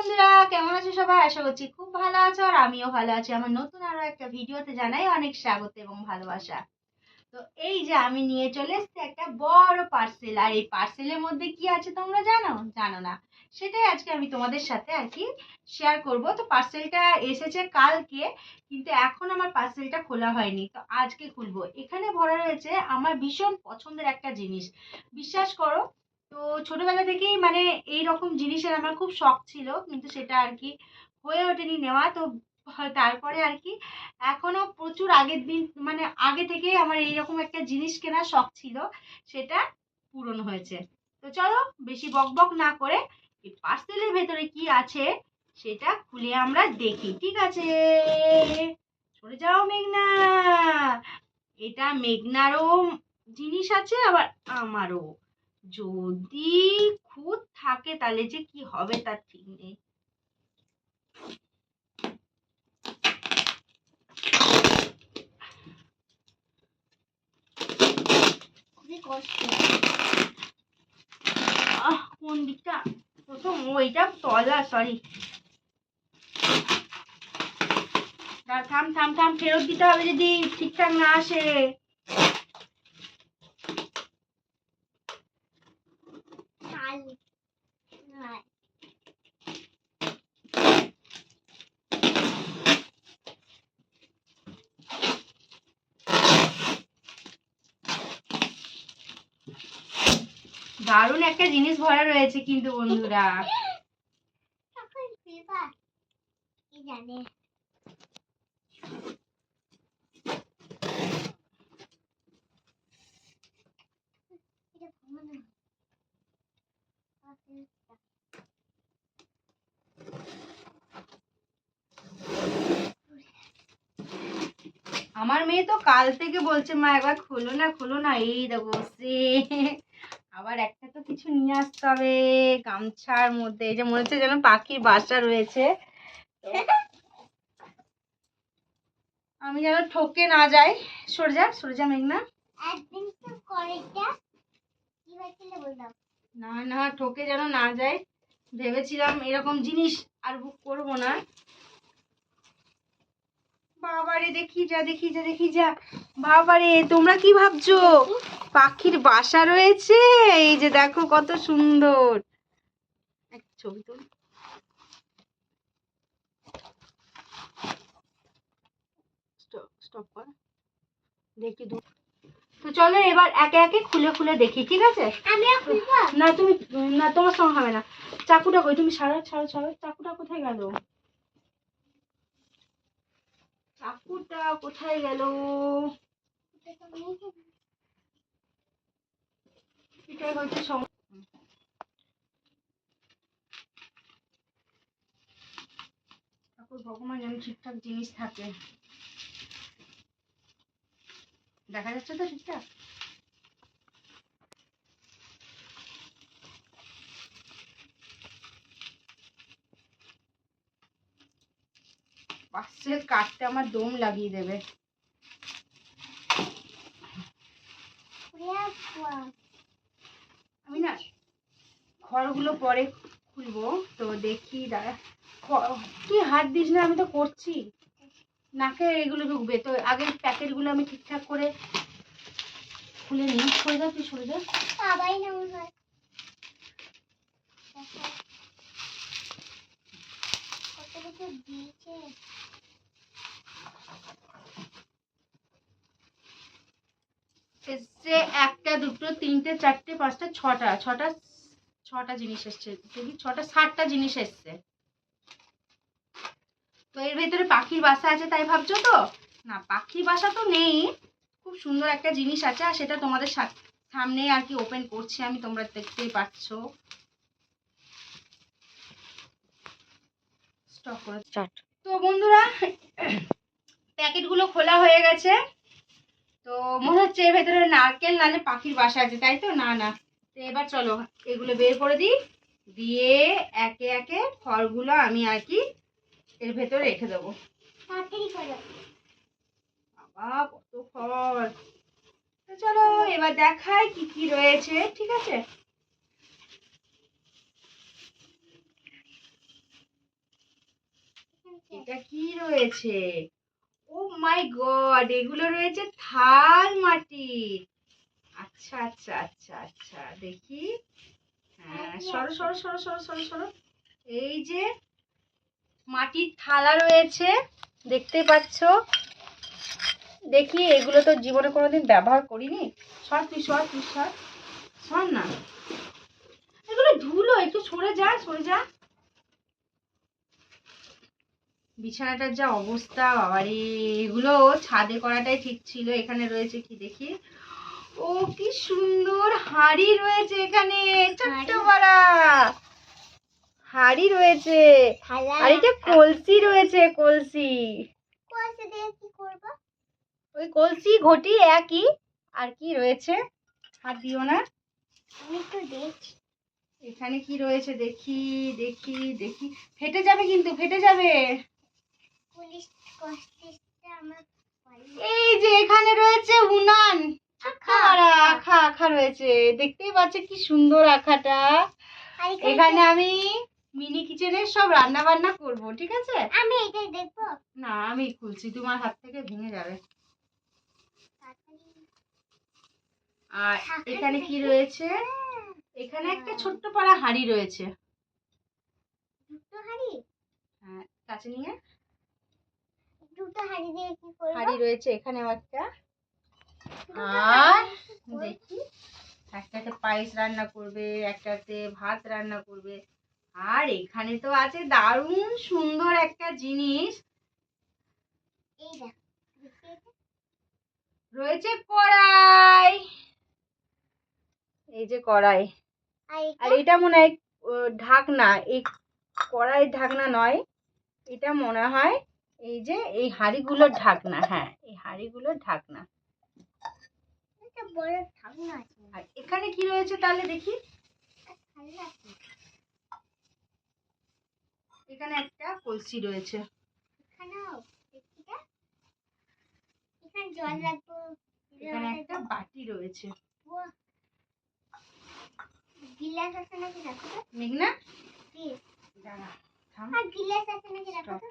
বন্ধুরা, কেমন আছো সবাই? আশা করছি খুব ভালো আছো আর আমিও ভালো আছি। আমার নতুন আরও একটা ভিডিওতে জানাই অনেক স্বাগত এবং ভালোবাসা। তো এই যে আমি নিয়ে চলে এসেছি একটা বড় পার্সেল আর এই পার্সেলের মধ্যে কি আছে তোমরা জানো? জানো না। সেটাই আজকে আমি তোমাদের সাথে আর কি শেয়ার করব। তো পার্সেলটা এসেছে কালকে, কিন্তু এখন আমার পার্সেলটা খোলা হয়নি। তো আজকে খুলবো। এখানে ভরা রয়েছে আমার ভীষণ পছন্দের একটা জিনিস। বিশ্বাস করো তো ছোটবেলা থেকেই মানে এই রকম জিনিসের আমার খুব শখ ছিল, কিন্তু সেটা আর কি হয়ে ওঠেনি নেওয়া। তো তারপরে আর কি এখনও প্রচুর আগের দিন মানে আগে থেকেই আমার এইরকম একটা জিনিস কেনার শখ ছিল, সেটা পূরণ হয়েছে। তো চলো, বেশি বকবক না করে এই পার্সেলের ভেতরে কি আছে সেটা খুলে আমরা দেখি, ঠিক আছে? সরে যাও মেঘনা। এটা মেঘনারও জিনিস আছে, আবার আমারও। যদি খুঁত থাকে তাহলে যে কি হবে তার ঠিক নেই। কোন দিকটা? প্রথম ওইটা তলা সরি থাম থাম থাম, ফেরত দিতে হবে যদি ঠিকঠাক না আসে চাল নয় দারুণ একটা জিনিস ভরা রয়েছে কিন্তু বন্ধুরা তখন পেপার কি জানে এটা ভালো না আমার মেয়ে তো কাল থেকে বলছে, মা, একবার খোলো না খোলো না। এই দেখো, সে আবার একটা তো কিছু নিয়ে আসতে হবে গামছার মধ্যে। এই যে মনে হচ্ছে যেন পাখির বাসা রয়েছে। আমি যেন ঠকে না যাই। সরে যা মেঘনা। একদিন তো কি বললাম না না, ঠকে যেন না যায়। ভেবেছিলাম এরকম জিনিস আর বুক করব না। বাবারে, দেখি যা দেখি যা দেখি যা। বাবারে, তোমরা কি ভাবছ? পাখির বাসা রয়েছে। এই যে দেখো কত সুন্দর। এক ছবি কর। দেখি তো চলো এবার একে একে খুলে খুলে দেখি ঠিক আছে? না তুমি না তোমার সঙ্গে হবে না। চাকুটা কই? তুমি সারা ছাড়ো ছাড়ো। চাকুটা কোথায় গেল? চাকুটা কোথায় গেল? এটাই হচ্ছে সম- ঠাকুর ভগবান যেন ঠিকঠাক জিনিস থাকে। দেখা যাচ্ছে তো ঠিকঠাক? পার্সেল কাটতে আমার দম লাগিয়ে দেবে। আমি না খড়গুলো পরে খুলবো, তো দেখি দাঁড়া। তুই হাত দিস না, আমি তো করছি। নাকে এগুলো ঢুকবে। তো আগে প্যাকেটগুলো আমি ঠিকঠাক করে খুলে নিই। সরে যা তুই সরে যা। না এসছে একটা দুটো তিনটে চারটে পাঁচটা ছটা। ছটা ছটা জিনিস এসছে। দেখি ছটা ষাটটা জিনিস এসছে। তো এর ভেতরে পাখির বাসা আছে তাই ভাবছ তো? না পাখির বাসা তো নেই। খুব সুন্দর একটা জিনিস আছে আর সেটা তোমাদের সামনে আর কি ওপেন করছি আমি তোমরা দেখতেই পাচ্ছ। স্টপ করে স্টার্ট তো বন্ধুরা প্যাকেটগুলো খোলা হয়ে গেছে। তো মনে হচ্ছে এর ভেতরে নারকেল নালে পাখির বাসা আছে তাই তো? না না। তো এবার চলো এগুলো বের করে দিই। দিয়ে একে একে ফলগুলো আমি আর কি এর ভেতরে রেখে দেবো। তাড়াতাড়ি বাবা কত ফল চলো এবার দেখাই কি কি রয়েছে ঠিক আছে? এটা কি রয়েছে? ও মাই গড এগুলো রয়েছে থাল মাটি। আচ্ছা আচ্ছা আচ্ছা আচ্ছা দেখি। হ্যাঁ সরো সরো সরো সরো সরো সরো। এই যে মাটির থালা রয়েছে দেখতে পাচ্ছ। দেখি এগুলো তো জীবনে কোনোদিন ব্যবহার করিনি। সর তুই সর তুই সর। সর না। এগুলো ধুলো একটু সরে যা সরে যা। বিছানাটার যা অবস্থা বাবারে। এগুলো ছাদে করাটাই ঠিক ছিল এখানে রয়েছে কি দেখি? ও কি সুন্দর হাড়ি রয়েছে এখানে ছোট্ট হাঁড়ি? হাড়ি রয়েছে। এটা কলসি রয়েছে কলসি। কলসি দিয়ে কি করব? ওই কলসি ঘটি একই। আর কি রয়েছে? হাত দিও না। আমি এখানে কি রয়েছে? দেখি দেখি দেখি। ফেটে যাবে কিন্তু ফেটে যাবে। এই যে এখানে রয়েছে উনান। আখা। আখা রয়েছে। দেখতেই পাচ্ছে কি সুন্দর আখাটা। এখানে আমি মিনি কিচেনের সব রান্না বান্না করব ঠিক আছে? আমি এটাই দেখব। না আমি খুলছি তোমার হাত থেকে ভেঙে যাবে। আর এখানে কি রয়েছে? এখানে একটা ছোট্ট পাড়া হাঁড়ি রয়েছে। হাড়ি? হ্যাঁ কাছে নিয়ে। দুটো হাড়ি দিয়ে কি করব? হাঁড়ি রয়েছে এখানেও একটা। আর? দেখি একটাতে পায়েস রান্না করবে একটাতে ভাত রান্না করবে। আর এখানে তো আছে দারুণ সুন্দর একটা জিনিস? রয়েছে কড়াই। এই যে কড়াই। আর এটা? মনে হয় ঢাকনা। এই কড়াই ঢাকনা নয় এটা মনে হয় এই যে এই হাঁড়িগুলোর ঢাকনা। হ্যাঁ এই হাঁড়িগুলোর ঢাকনা। আর এখানে কি রয়েছে তাহলে দেখি। এখানে একটা কলসি রয়েছে। এখানে জল রাখব। এখানে একটা বাটি রয়েছে। মেঘনা? দাঁড়া থাম। গিলাস আছে নাকি রাখো